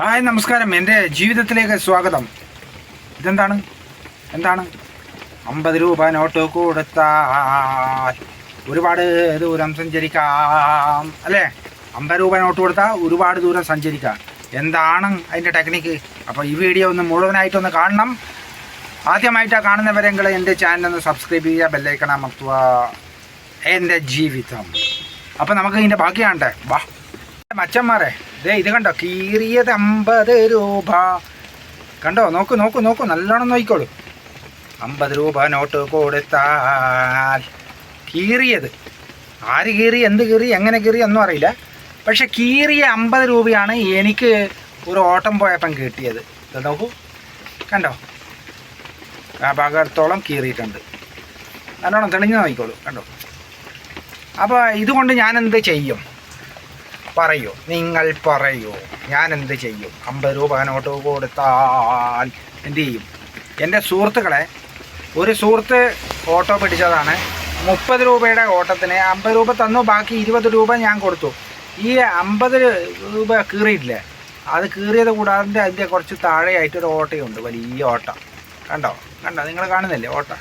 Hi നമസ്കാരം. എന്റെ ജീവിതത്തിലേക്ക് സ്വാഗതം. ഇതെന്താണ്? എന്താണ്? അമ്പത് രൂപ നോട്ട് കൊടുത്താൽ ഒരുപാട് ദൂരം സഞ്ചരിക്കാം. അല്ലേ? അമ്പത് രൂപ നോട്ട് കൊടുത്താൽ ഒരുപാട് ദൂരം സഞ്ചരിക്കാം. എന്താണ് അതിന്റെ ടെക്നിക്ക്? അപ്പോൾ ഈ വീഡിയോ ഒന്ന് മുഴുവനായിട്ടൊന്ന് കാണണം. ആദ്യമായിട്ടാണ് കാണുന്നവരെങ്കിൽ എന്റെ ചാനൽ ഒന്ന് സബ്സ്ക്രൈബ് ചെയ്യുക ബെല്ലൈക്കണം അമർത്തുക. എന്റെ ജീവിതം. അപ്പോൾ നമുക്ക് ഇതിന്റെ ബാക്കി വാ. മച്ചന്മാരെ ദേ ഇത് കണ്ടോ? കീറിയത് അമ്പത് രൂപ. കണ്ടോ? നോക്കൂ നോക്കൂ നോക്കൂ നല്ലോണം നോക്കിക്കോളൂ. അമ്പത് രൂപ നോട്ട് കൊടുത്താൽ കീറിയത്. ആര് കീറി എന്ത് കീറി എങ്ങനെ കീറി ഒന്നും അറിയില്ല. പക്ഷെ കീറിയ അമ്പത് രൂപയാണ് എനിക്ക് ഒരു ഓട്ടം പോയപ്പം കിട്ടിയത്. ഇത് നോക്കൂ. കണ്ടോ? ആ ഭാഗത്തോളം കീറിയിട്ടുണ്ട്. നല്ലോണം തെളിഞ്ഞ് നോക്കിക്കോളൂ. കണ്ടോ? അപ്പോൾ ഇതുകൊണ്ട് ഞാൻ എന്ത് ചെയ്യും? പറയൂ. നിങ്ങൾ പറയൂ. ഞാൻ എന്ത് ചെയ്യും? അമ്പത് രൂപ നോട്ട് കൊടുത്താൽ എന്ത് ചെയ്യും? എന്റെ സുഹൃത്തുക്കളെ ഒരു സുഹൃത്ത് ഓട്ടോ പിടിച്ചതാണ്. മുപ്പത് രൂപയുടെ ഓട്ടത്തിന് അമ്പത് രൂപ തന്നു. ബാക്കി ഇരുപത് രൂപ ഞാൻ കൊടുത്തു. ഈ അമ്പത് രൂപ കീറിയിട്ടില്ലേ? അത് കീറിയത് കൂടാതെ അതിന്റെ കുറച്ച് താഴെയായിട്ടൊരു ഓട്ടയുണ്ട്. വലിയ ഓട്ട. കണ്ടോ? കണ്ടോ? നിങ്ങൾ കാണുന്നില്ലേ ഓട്ട?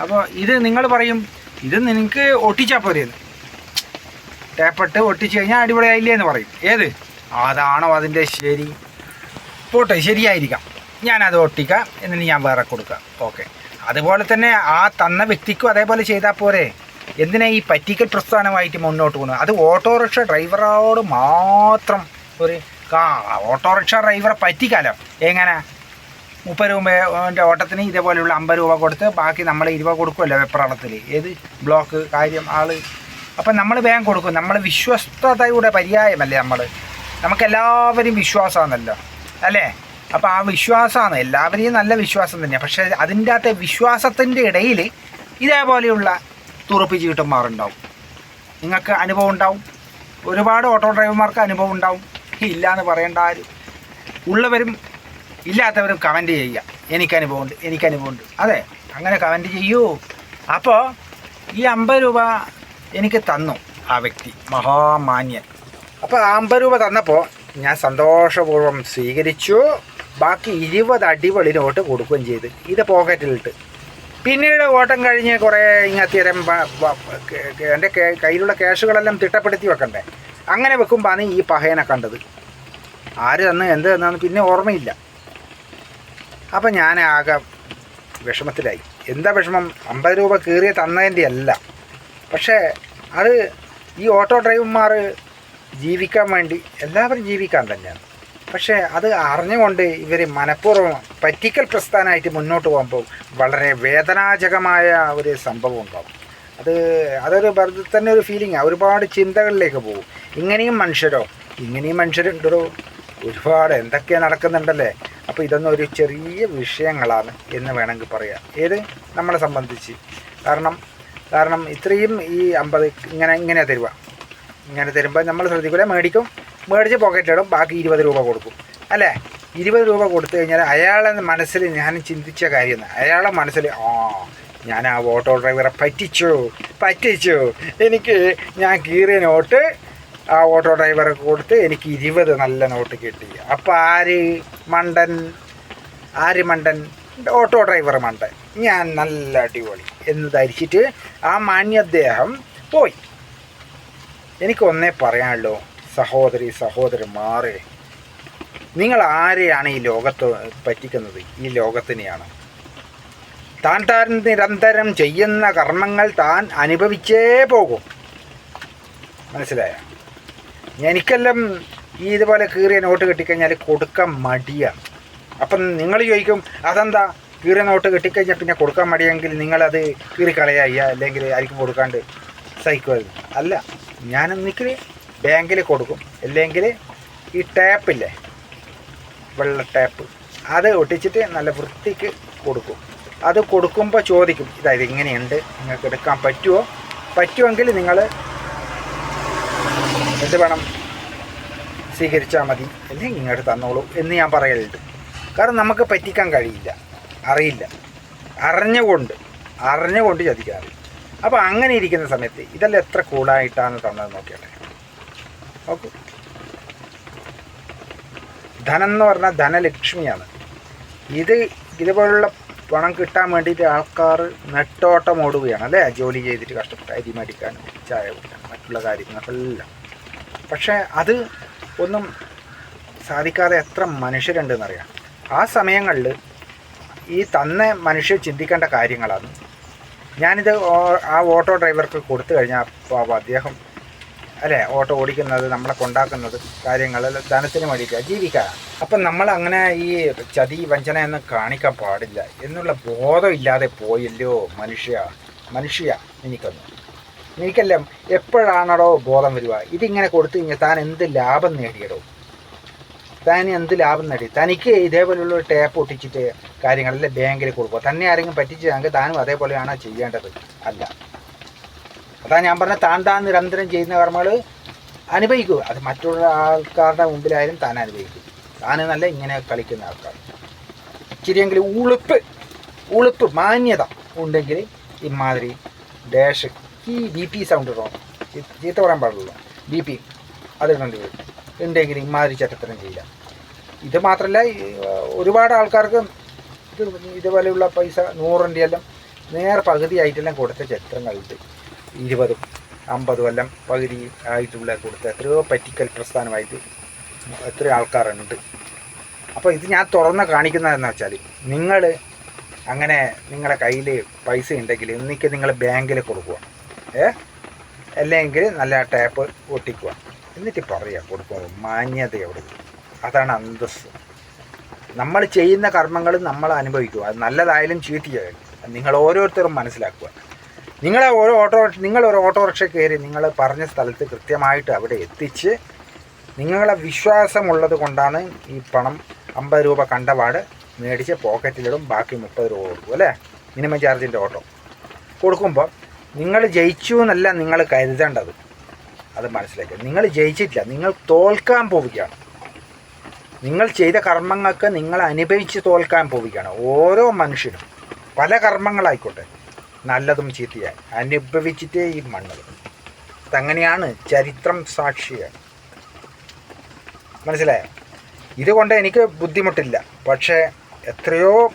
അപ്പോൾ ഇത് നിങ്ങൾ പറയും ഇത് നിനക്ക് ഒട്ടിച്ചാൽ പോരെയെന്ന് ടേപ്പിട്ട് ഒട്ടിച്ച് കഴിഞ്ഞാൽ അടിപൊളിയായില്ലേ എന്ന് പറയും. ഏത്? അതാണോ അതിന്റെ ശരി. പോട്ടെ ശരിയായിരിക്കാം. ഞാനത് ഒട്ടിക്കാം എന്നിട്ട് ഞാൻ വേറെ കൊടുക്കാം. ഓക്കെ. അതുപോലെ തന്നെ ആ തന്ന വ്യക്തിക്കും അതേപോലെ ചെയ്താൽ പോരെ. എന്തിനാ ഈ പറ്റിക്കൽ പ്രസ്ഥാനമായിട്ട് മുന്നോട്ട് പോകുന്നത്? അത് ഓട്ടോറിക്ഷ ഡ്രൈവറോട് മാത്രം ഒരു ഓട്ടോറിക്ഷ ഡ്രൈവറെ പറ്റിക്കാലോ? എങ്ങനെ? മുപ്പത് രൂപന്റെ ഓട്ടത്തിന് ഇതേപോലെയുള്ള അമ്പത് രൂപ കൊടുത്ത് ബാക്കി നമ്മൾ ഇരുപത് കൊടുക്കുമല്ലോ വെപ്രാളത്തിൽ ഏത്? ബ്ലോക്ക് കാര്യം ആൾ. അപ്പം നമ്മൾ വേഗം കൊടുക്കും. നമ്മൾ വിശ്വസ്തതയുടെ പര്യായമല്ലേ നമ്മൾ നമുക്കെല്ലാവരും വിശ്വാസമാണല്ലോ. അല്ലേ? അപ്പോൾ ആ വിശ്വാസമാണ്. എല്ലാവരെയും നല്ല വിശ്വാസം തന്നെയാണ് പക്ഷേ അതിന്റെ അകത്തെ വിശ്വാസത്തിന്റെ ഇടയിൽ ഇതേപോലെയുള്ള തുറപ്പ് ചീട്ടന്മാരുണ്ടാവും നിങ്ങൾക്ക് അനുഭവം ഉണ്ടാവും. ഒരുപാട് ഓട്ടോ ഡ്രൈവർമാർക്ക് അനുഭവം ഉണ്ടാവും. ഇല്ല എന്ന് പറയേണ്ട ആരും. ഉള്ളവരും ഇല്ലാത്തവരും കമന്റ് ചെയ്യുക. എനിക്ക് അനുഭവമുണ്ട് എനിക്ക് അനുഭവമുണ്ട് അതെ അങ്ങനെ കമന്റ് ചെയ്യൂ. അപ്പോൾ ഈ അമ്പത് രൂപ എനിക്ക് തന്നു ആ വ്യക്തി മഹാമാന്യൻ. അപ്പോൾ അമ്പത് രൂപ തന്നപ്പോൾ ഞാൻ സന്തോഷപൂർവം സ്വീകരിച്ചു. ബാക്കി ഇരുപത് അടിപൊളി നോട്ട് കൊടുക്കുകയും ചെയ്ത്. ഇത് പോക്കറ്റിലിട്ട്. പിന്നീട് ഓട്ടം കഴിഞ്ഞ് കുറേ ഇങ്ങത്തിരം എന്റെ കയ്യിലുള്ള ക്യാഷുകളെല്ലാം തിട്ടപ്പെടുത്തി വെക്കണ്ടേ? അങ്ങനെ വെക്കുമ്പോഴാണ് ഈ പഹയനെ കണ്ടത്. ആര് തന്ന് എന്ത് തന്നാന്ന് പിന്നെ ഓർമ്മയില്ല. അപ്പം ഞാൻ ആകെ വിഷമത്തിലായി. എന്താ വിഷമം? അമ്പത് രൂപ കീറിയ തന്നതിന്റെ അല്ല പക്ഷേ അത് ഈ ഓട്ടോ ഡ്രൈവർമാർ ജീവിക്കാൻ വേണ്ടി എല്ലാവരും ജീവിക്കാൻ തന്നെയാണ്. പക്ഷേ അത് അറിഞ്ഞുകൊണ്ട് ഇവർ മനഃപൂർവം പറ്റിക്കൽ പ്രസ്ഥാനമായിട്ട് മുന്നോട്ട് പോകുമ്പോൾ വളരെ വേദനാജകമായ ഒരു സംഭവം ഉണ്ടാവും. അത് അതൊരു വെറുതെ തന്നെ ഒരു ഫീലിംഗാണ് ഒരുപാട് ചിന്തകളിലേക്ക് പോകും. ഇങ്ങനെയും മനുഷ്യരോ? ഇങ്ങനെയും മനുഷ്യരുണ്ടോ? ഒരുപാട് എന്തൊക്കെ നടക്കുന്നുണ്ടല്ലേ? അപ്പോൾ ഇതൊന്നും ഒരു ചെറിയ വിഷയങ്ങളാണ് എന്ന് വേണമെങ്കിൽ പറയാം. ഏത്? നമ്മളെ സംബന്ധിച്ച്. കാരണം കാരണം ഇത്രയും ഈ അമ്പത് ഇങ്ങനെ ഇങ്ങനെ തരുക ഇങ്ങനെ തരുമ്പോൾ നമ്മൾ ശ്രദ്ധിക്കില്ല മേടിക്കും. മേടിച്ച് പോക്കറ്റിലിടും ബാക്കി ഇരുപത് രൂപ കൊടുക്കും. അല്ലേ? ഇരുപത് രൂപ കൊടുത്തു കഴിഞ്ഞാൽ അയാളെ മനസ്സിൽ ഞാൻ ചിന്തിച്ച കാര്യം അയാളെ മനസ്സിൽ ആ ഞാൻ ആ ഓട്ടോ ഡ്രൈവറെ പറ്റിച്ചു പറ്റിച്ചു. എനിക്ക് ഞാൻ കീറിയ നോട്ട് ആ ഓട്ടോ ഡ്രൈവറെ കൊടുത്ത് എനിക്ക് ഇരുപത് നല്ല നോട്ട് കിട്ടി. അപ്പോൾ ആര് മണ്ടൻ? ആര് മണ്ടൻ? ഓട്ടോ ഡ്രൈവർ മണ്ടൻ. ഞാൻ നല്ല അടിപൊളി. എന്ന് ധരിച്ചിട്ട് ആ മാന്യദ്ദേഹം പോയി. എനിക്ക് ഒന്നേ പറയാനുള്ളൂ. സഹോദരി സഹോദരന്മാരെ നിങ്ങൾ ആരെയാണ് ഈ ലോകത്ത് പറ്റിക്കുന്നത്? ഈ ലോകത്തിനെയാണ്. താൻ താൻ നിരന്തരം ചെയ്യുന്ന കർമ്മങ്ങൾ താൻ അനുഭവിച്ചേ പോകും. മനസ്സിലായ? എനിക്കെല്ലാം ഈ ഇതുപോലെ കീറിയ നോട്ട് കിട്ടിക്കഴിഞ്ഞാൽ കൊടുക്കാൻ മടിയാണ്. അപ്പം നിങ്ങൾ ചോദിക്കും അതെന്താ? കീറിയ നോട്ട് കിട്ടിക്കഴിഞ്ഞാൽ പിന്നെ കൊടുക്കാൻ മടിയെങ്കിൽ നിങ്ങളത് കീറിക്കളയായി അല്ലെങ്കിൽ ആർക്കും കൊടുക്കാണ്ട് സഹിക്കുമായിരുന്നു അല്ല ഞാൻ ഒന്നിക്കൽ ബാങ്കിൽ കൊടുക്കും. അല്ലെങ്കിൽ ഈ ടാപ്പില്ലേ വെള്ള ടാപ്പ് അത് ഒട്ടിച്ചിട്ട് നല്ല വൃത്തിക്ക് കൊടുക്കും. അത് കൊടുക്കുമ്പോൾ ചോദിക്കും ഇതായത് ഇങ്ങനെയുണ്ട് നിങ്ങൾക്ക് എടുക്കാൻ പറ്റുമോ പറ്റുമെങ്കിൽ നിങ്ങൾ എന്ത് വേണം? സ്വീകരിച്ചാൽ മതി. അല്ലെങ്കിൽ ഇങ്ങോട്ട് തന്നോളൂ എന്ന് ഞാൻ പറയലുണ്ട്. കാരണം നമുക്ക് പറ്റിക്കാൻ കഴിയില്ല. അറിയില്ല. അറിഞ്ഞുകൊണ്ട് അറിഞ്ഞുകൊണ്ട് ചതിക്കാറ്. അപ്പോൾ അങ്ങനെ ഇരിക്കുന്ന സമയത്ത് ഇതെല്ലാം എത്ര കൂളായിട്ടാണ് തന്നത് നോക്കിയാട്ടെ. നോക്കൂ. ധനം എന്ന് പറഞ്ഞാൽ ധനലക്ഷ്മിയാണ്. ഇത് ഇതുപോലുള്ള പണം കിട്ടാൻ വേണ്ടിയിട്ട് ആൾക്കാർ നെട്ടോട്ടം ഓടുകയാണ് അല്ലേ? ജോലി ചെയ്തിട്ട് കഷ്ടപ്പെട്ട് അരി മേടിക്കാനും ചായ കുടിക്കാനും മറ്റുള്ള കാര്യങ്ങളെല്ലാം പക്ഷേ അത് ഒന്നും സാധിക്കാതെ എത്ര മനുഷ്യരുണ്ടെന്നറിയാം. ആ സമയങ്ങളിൽ ഈ തന്ന മനുഷ്യർ ചിന്തിക്കേണ്ട കാര്യങ്ങളാണ്. ഞാനിത് ആ ഓട്ടോ ഡ്രൈവർക്ക് കൊടുത്തു കഴിഞ്ഞാൽ അദ്ദേഹം അല്ലേ? ഓട്ടോ ഓടിക്കുന്നത് നമ്മളെ കൊണ്ടാക്കുന്നത് കാര്യങ്ങൾ ധനത്തിന് വേണ്ടിയിട്ട് ജീവിക്കുക അപ്പം നമ്മൾ അങ്ങനെ ഈ ചതി വഞ്ചന കാണിക്കാൻ പാടില്ല എന്നുള്ള ബോധമില്ലാതെ പോയല്ലോ മനുഷ്യ മനുഷ്യ എനിക്കൊന്ന്. എനിക്കെല്ലാം എപ്പോഴാണോ ബോധം വരിക ഇതിങ്ങനെ കൊടുത്തു കഴിഞ്ഞാൽ താൻ എന്ത് ലാഭം നേടിയടോ? താൻ എന്ത് ലാഭം നേടി? തനിക്ക് ഇതേപോലെയുള്ള ടാപ്പ് ഒട്ടിച്ചിട്ട് കാര്യങ്ങളെല്ലാം ബാങ്കിൽ കൊടുക്കുക. തന്നെ ആരെങ്കിലും പറ്റിച്ചെങ്കിൽ താനും അതേപോലെയാണ് ചെയ്യേണ്ടത്. അല്ല. അതാ ഞാൻ പറഞ്ഞ താൻ താൻ നിരന്തരം ചെയ്യുന്ന കർമ്മങ്ങൾ അനുഭവിക്കുക അത് മറ്റുള്ള ആൾക്കാരുടെ മുമ്പിലായാലും താൻ അനുഭവിക്കും. താൻ നല്ല ഇങ്ങനെ കളിക്കുന്ന ആൾക്കാർ ഇച്ചിരിയെങ്കിലും ഉളുപ്പ് ഉളുപ്പ് മാന്യത ഉണ്ടെങ്കിൽ ഇമാതിരി ഡാഷ്. ഈ ബി പി സൗണ്ട് ഇടണം ചീത്ത പറയാൻ പാടുള്ളൂ. B P. അത് വരും ഉണ്ടെങ്കിൽ ഇമാതിരി ചട്ടത്തരം ചെയ്യാം ഇത് മാത്രമല്ല ഒരുപാട് ആൾക്കാർക്ക് ഇത് ഇതുപോലെയുള്ള പൈസ നൂറിന്റെ എല്ലാം നേരെ പകുതിയായിട്ടെല്ലാം കൊടുത്ത ചരിത്രങ്ങളുണ്ട് ഇരുപതും അമ്പതും എല്ലാം പകുതി ആയിട്ടുള്ള കൊടുത്ത എത്രയോ പറ്റിക്കൽ പ്രസ്ഥാനമായിട്ട് എത്ര ആൾക്കാരുണ്ട്. അപ്പോൾ ഇത് ഞാൻ തുറന്ന് കാണിക്കുന്നതെന്ന് വെച്ചാൽ നിങ്ങൾ അങ്ങനെ നിങ്ങളുടെ കയ്യിൽ പൈസ ഉണ്ടെങ്കിൽ ഇന്നിക്ക് നിങ്ങൾ ബാങ്കിൽ കൊടുക്കുക. ഏ? അല്ലെങ്കിൽ നല്ല ടാപ്പ് ഒട്ടിക്കുക. എന്നിട്ട് പറയാം കൊടുക്കുമ്പോൾ മാന്യത അതാണ് അന്തസ് നമ്മൾ ചെയ്യുന്ന കർമ്മങ്ങൾ നമ്മൾ അനുഭവിക്കുക. അത് നല്ലതായാലും ചീത്തയായാലും നിങ്ങൾ ഓരോരുത്തരും മനസ്സിലാക്കുക. നിങ്ങളെ ഓരോ ഓട്ടോ നിങ്ങൾ ഒരു ഓട്ടോറിക്ഷ കയറി നിങ്ങൾ പറഞ്ഞ സ്ഥലത്ത് കൃത്യമായിട്ട് അവിടെ എത്തിച്ച് നിങ്ങളെ വിശ്വാസമുള്ളത് കൊണ്ടാണ് ഈ പണം അമ്പത് രൂപ കണ്ടപാട് മേടിച്ച് പോക്കറ്റിലിടും ബാക്കി മുപ്പത് രൂപ കൊടുക്കും അല്ലേ? മിനിമം ചാർജിന്റെ ഓട്ടോ. കൊടുക്കുമ്പോൾ നിങ്ങൾ ജയിച്ചു എന്നല്ല നിങ്ങൾ കരുതേണ്ടത്. അത് മനസ്സിലാക്കുക നിങ്ങൾ ജയിച്ചിട്ടില്ല. നിങ്ങൾ തോൽക്കാൻ പോവുകയാണ്. നിങ്ങൾ ചെയ്ത കർമ്മങ്ങൾക്ക് നിങ്ങൾ അനുഭവിച്ച് തോൽക്കാൻ പോവുകയാണ്. ഓരോ മനുഷ്യനും പല കർമ്മങ്ങളായിക്കോട്ടെ. നല്ലതും ചീത്തയായി. അനുഭവിച്ചിട്ടേ ഈ മണ്ണ്. അതങ്ങനെയാണ് ചരിത്രം സാക്ഷിയാണ് മനസ്സിലായോ? ഇതുകൊണ്ട് എനിക്ക് ബുദ്ധിമുട്ടില്ല. പക്ഷേ എത്രയോ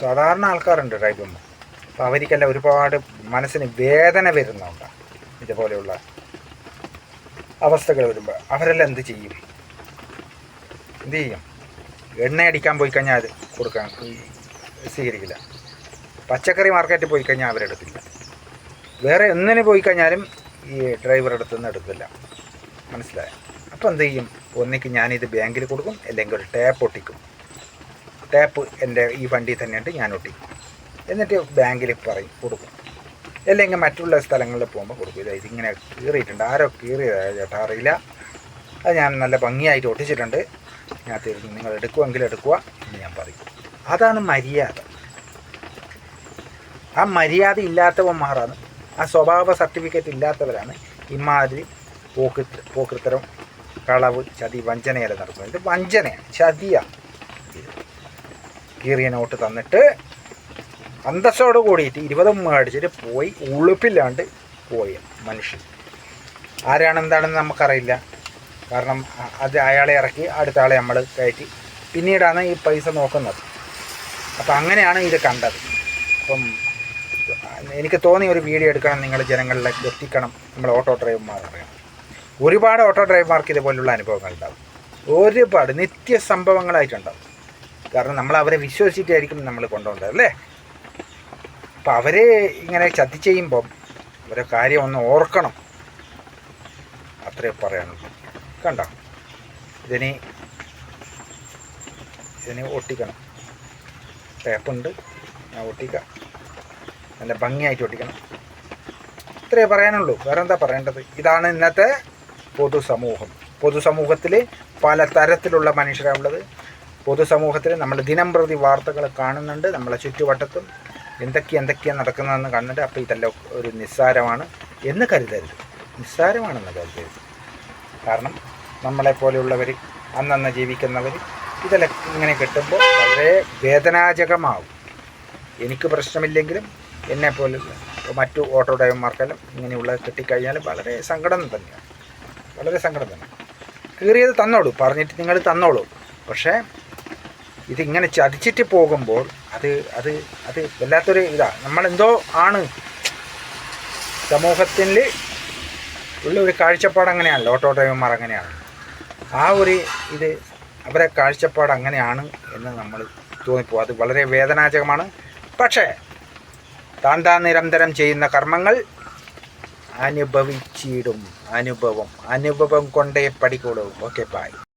സാധാരണ ആൾക്കാരുണ്ട് ഡ്രൈവർമാർ. അപ്പോൾ അവർക്കെല്ലാം ഒരുപാട് മനസ്സിന് വേദന വരുന്നുണ്ട്. ഇതുപോലെയുള്ള അവസ്ഥകൾ വരുമ്പോൾ അവരെല്ലാം എന്ത് ചെയ്യും? എന്ത് ചെയ്യും? എണ്ണയടിക്കാൻ പോയി കഴിഞ്ഞാൽ അത് കൊടുക്കാൻ സ്വീകരിക്കില്ല. പച്ചക്കറി മാർക്കറ്റിൽ പോയി കഴിഞ്ഞാൽ അവരെടുത്തില്ല വേറെ ഒന്നിന് പോയി കഴിഞ്ഞാലും ഈ ഡ്രൈവർ അടുത്തുനിന്ന് എടുക്കില്ല. മനസ്സിലായ? അപ്പോൾ എന്ത് ചെയ്യും? ഒന്നിക്ക് ഞാനിത് ബാങ്കിൽ കൊടുക്കും അല്ലെങ്കിൽ ഒരു ടാപ്പ് ഒട്ടിക്കും. ടാപ്പ് എന്റെ ഈ വണ്ടി തന്നെയുണ്ട് ഞാൻ ഒട്ടിക്കും. എന്നിട്ട് ബാങ്കിൽ പറയും കൊടുക്കും. അല്ലെങ്കിൽ മറ്റുള്ള സ്ഥലങ്ങളിൽ പോകുമ്പോൾ കൊടുക്കും. ഇത് ഇതിങ്ങനെ കീറിയിട്ടുണ്ട്. ആരോ കീറിയതായ ചേട്ടാ അറിയില്ല. അത് ഞാൻ നല്ല ഭംഗിയായിട്ട് ഒട്ടിച്ചിട്ടുണ്ട്. ഞാൻ തരുന്നു നിങ്ങൾ എടുക്കുമെങ്കിൽ എടുക്കുക എന്ന് ഞാൻ പറയും. അതാണ് മര്യാദ. ആ മര്യാദ ഇല്ലാത്തവന്മാരാണ്. ആ സ്വഭാവ സർട്ടിഫിക്കറ്റ് ഇല്ലാത്തവരാണ് ഇമാതിരി പോക്ക് പോക്കൃത്തരം കളവ് ചതി വഞ്ചനയെല്ലാം നടക്കുന്നത് ഇത് വഞ്ചനയാണ് ചതിയാണ്. കീറിയ നോട്ട് തന്നിട്ട് അന്തസ്സോട് കൂടിയിട്ട് ഇരുപതും മേടിച്ചിട്ട് പോയി ഉളുപ്പില്ലാണ്ട് പോയ മനുഷ്യൻ. ആരാണ് എന്താണെന്ന് നമുക്കറിയില്ല. കാരണം അത് അയാളെ ഇറക്കി അടുത്ത ആളെ നമ്മൾ കയറ്റി. പിന്നീടാണ് ഈ പൈസ നോക്കുന്നത്. അപ്പം അങ്ങനെയാണ് ഇത് കണ്ടത്. അപ്പം എനിക്ക് തോന്നി ഒരു വീഡിയോ എടുക്കണം നിങ്ങൾ ജനങ്ങളിലേക്ക് എത്തിക്കണം. നമ്മൾ ഓട്ടോ ഡ്രൈവർമാർ അറിയണം. ഒരുപാട് ഓട്ടോ ഡ്രൈവർമാർക്ക് ഇതുപോലുള്ള അനുഭവങ്ങൾ ഉണ്ടാകും ഒരുപാട് നിത്യ സംഭവങ്ങളായിട്ടുണ്ടാവും കാരണം നമ്മൾ അവരെ വിശ്വസിച്ചിട്ടായിരിക്കും നമ്മൾ കൊണ്ടുപോകേണ്ടത് അല്ലേ? അപ്പം അവരെ ഇങ്ങനെ ചതി ചെയ്യുമ്പം ഒരു കാര്യം ഒന്ന് ഓർക്കണം. അത്രേ പറയാനുള്ളൂ. കണ്ട? ഇതിനി ഇതിനെ ഒട്ടിക്കണം. ടേപ്പുണ്ട്. ഞാൻ ഒട്ടിക്കാം. നല്ല ഭംഗിയായിട്ട് ഒട്ടിക്കണം. ഇത്രേ പറയാനുള്ളൂ. വേറെ എന്താ പറയേണ്ടത്? ഇതാണ് ഇന്നത്തെ പൊതുസമൂഹം. പൊതുസമൂഹത്തിൽ പല തരത്തിലുള്ള മനുഷ്യരാണുള്ളത് പൊതുസമൂഹത്തിൽ നമ്മൾ ദിനം പ്രതി വാർത്തകൾ കാണുന്നുണ്ട്. നമ്മളെ ചുറ്റുവട്ടത്തും എന്തൊക്കെ എന്തൊക്കെയാണ് നടക്കുന്നതെന്ന് കണ്ടിട്ട് അപ്പോൾ ഇതെല്ലാം ഒരു നിസ്സാരമാണ് എന്ന് കരുതരുത്. നിസ്സാരമാണെന്ന് കരുതരുത്. കാരണം നമ്മളെപ്പോലെയുള്ളവർ അന്നന്ന് ജീവിക്കുന്നവർ ഇതെല്ലാം ഇങ്ങനെ കിട്ടുമ്പോൾ വളരെ വേദനാജകമാവും. എനിക്ക് പ്രശ്നമില്ലെങ്കിലും എന്നെ പോലുള്ള മറ്റു ഓട്ടോ ഡ്രൈവർമാർക്കെല്ലാം ഇങ്ങനെയുള്ള കിട്ടിക്കഴിഞ്ഞാൽ വളരെ സങ്കടം തന്നെയാണ്. വളരെ സങ്കടം തന്നെ. കീറിയത് തന്നോളൂ പറഞ്ഞിട്ട് നിങ്ങൾ തന്നോളൂ. പക്ഷേ ഇതിങ്ങനെ ചതിച്ചിട്ട് പോകുമ്പോൾ അത് അത് അത് വല്ലാത്തൊരു ഇതാ. നമ്മളെന്തോ ആണ്. സമൂഹത്തിൽ ഉള്ള ഒരു കാഴ്ചപ്പാട് അങ്ങനെയാണല്ലോ. ഓട്ടോ ഡ്രൈവർമാർ അങ്ങനെയാണ്. ആ ഒരു ഇത് അവരെ കാഴ്ചപ്പാട് അങ്ങനെയാണ് എന്ന് നമ്മൾ തോന്നിപ്പോകും. അത് വളരെ വേദനാജകമാണ് പക്ഷേ താൻ താൻ നിരന്തരം ചെയ്യുന്ന കർമ്മങ്ങൾ അനുഭവിച്ചിടും. അനുഭവം. അനുഭവം കൊണ്ടേ പഠിക്കുള്ളൂ ഓക്കെ ബായ്